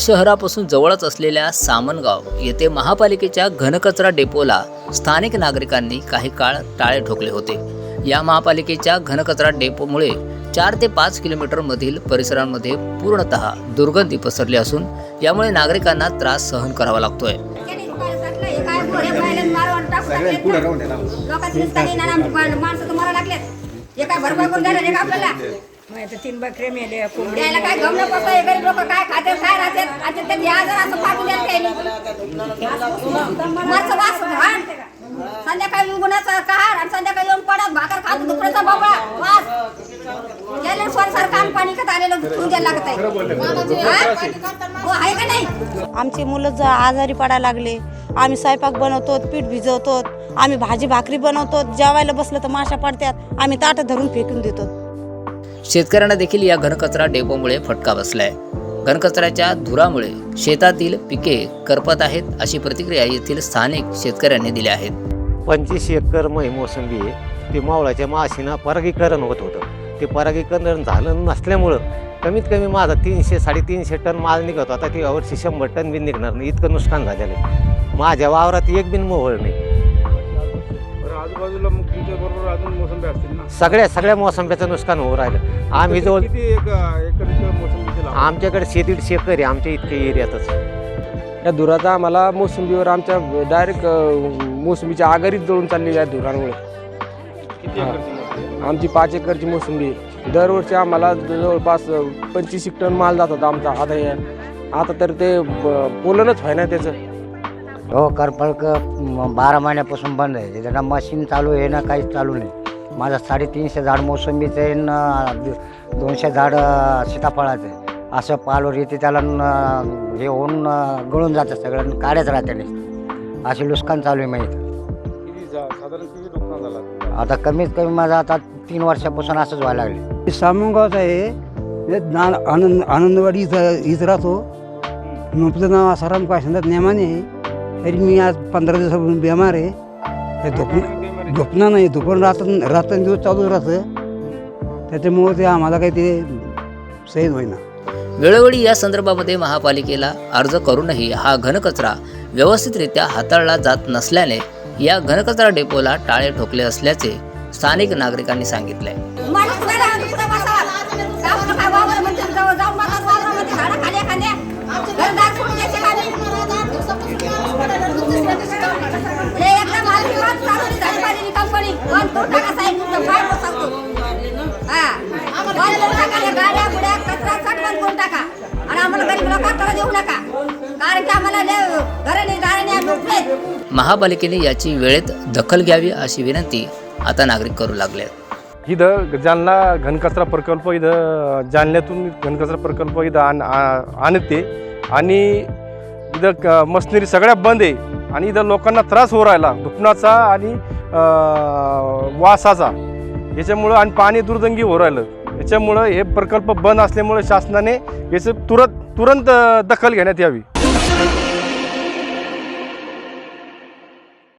शहरापासून जवळच असलेल्या सामनगाव येथे महापालिकेच्या घनकचरा डेपोला स्थानिक नागरिकांनी काही काळ टाळे ठोकले होते. या महापालिकेच्या घनकचरा डेपोमुळे चार ते पाच किलोमीटर मधील परिसरांमध्ये पूर्णतः दुर्गंधी पसरली असून यामुळे नागरिकांना त्रास सहन करावा लागतोय. तीन काय हे गरीब लोक काय खाते काय राहते? आता ते द्या जर असं पाठवून द्यायला काही नाही. मरचं वास घाण संध्याकाळी आणि संध्याकाळी येऊन पडत भाकर खात दुपड्याचा बाबा वास. गेले स्वरसार काम पाणी कसं आलेलं द्यायला लागत आहे. हा? आहे का नाही? आमची मुलं आजारी पडायला लागले. आम्ही स्वयंपाक बनवतो पीठ भिजवतो आम्ही भाजी भाकरी बनवतो जेवायला बसलं तर माशा पडतात. आम्ही ताटं धरून फेकून देतो. शेतकऱ्यांना देखील या घनकचरा डेपोमुळे फटका बसलाय. घनकचऱ्याच्या धुरामुळे शेतातील पिके करपत आहेत अशी प्रतिक्रिया येथील स्थानिक शेतकऱ्यांनी दिल्या आहेत पंचवीस एकर मै मोसंबी ते मावळाच्या माशीनं परागीकरण होत होतं. ते परागीकरण झालं नसल्यामुळं कमीत कमी माझा तीनशे साडेतीनशे टन माल निघत होता. ते यावर्षी शंभर टन बी निघणार नाही. इतकं नुकसान झालेलं आहे. माझ्या वावरात एक बिन मोहळ नाही. आजूबाजूला मग तुमच्या बरोबर अजून मोसंबी असतील ना. सगळ्या सगळ्या मोसंब्याचं नुकसान होऊ राहिलं. आम्ही जवळ किती एक आमच्याकडे शे दीडशे एकर आहे आमच्या इतक्या एरियातच. या धुराचा आम्हाला मोसंबीवर आमच्या डायरेक्ट मोसंबीच्या आगारीत जळून चालली या धुरांमुळे. किती एकरची मोसंबी? आमची पाच एकरची मोसंबी आहे. दरवर्षी आम्हाला जवळपास पंचवीस टन माल जात होता आमचा. आता हे आता तर ते ब- पोलनच व्हाय ना त्याचं. हो करपळक बारा महिन्यापासून बंद आहे. त्याला मशीन चालू आहे ना काहीच चालू नाही. माझं साडेतीनशे झाड मोसंबीचं आहे न दो- दोनशे झाड सीताफळाचं आहे. असं पालवर येते त्याला हे होऊन गळून जातं सगळं काढ्याच राहते नाही असे नुकसान चालू आहे माहीत आता? कमीत कमी माझं आता तीन वर्षापासून असंच व्हायला लागले. सामंगावचा आहे. आनंद आनंदवाडी इथं इथं राहतो आपलं नाव आसाराम काशंदात नेमाने आहे. तरी मी आज पंधरा दिवसापासून बेमार आहे. हे झोपणं झोपणं नाही झोपून रात्र रात्र दिवस चालू राहतं. त्याच्यामुळं ते आम्हाला काही ते सहीद होईना. वेळोवेळी या संदर्भामध्ये महापालिकेला अर्ज करूनही हा घनकचरा व्यवस्थितरित्या हाताळला जात नसल्याने या घनकचरा डेपोला टाळे ठोकले असल्याचे स्थानिक नागरिकांनी सांगितलंय. हा करून टाका या गाड्या गुड्या कचरा करून टाका आणि आम्हाला गरीब लोकांकडे देऊ नका कारण की आम्हाला घराने दाराने महापालिकेने याची वेळेत दखल घ्यावी अशी विनंती आता नागरिक करू लागले. इथं जालना घनकचरा प्रकल्प इथं जालन्यातून घनकचरा प्रकल्प इथं आण आ- आणते. आणि इथं क मशिनरी सगळ्या बंद आहे. आणि इथं लोकांना त्रास होऊ राहिला. दुखण्याचा आणि वासाचा याच्यामुळं आणि पाणी दुर्दंगी हो राहिलं. याच्यामुळं हे प्रकल्प बंद असल्यामुळे शासनाने याचं तुरंत तुरंत दखल घेण्यात यावी.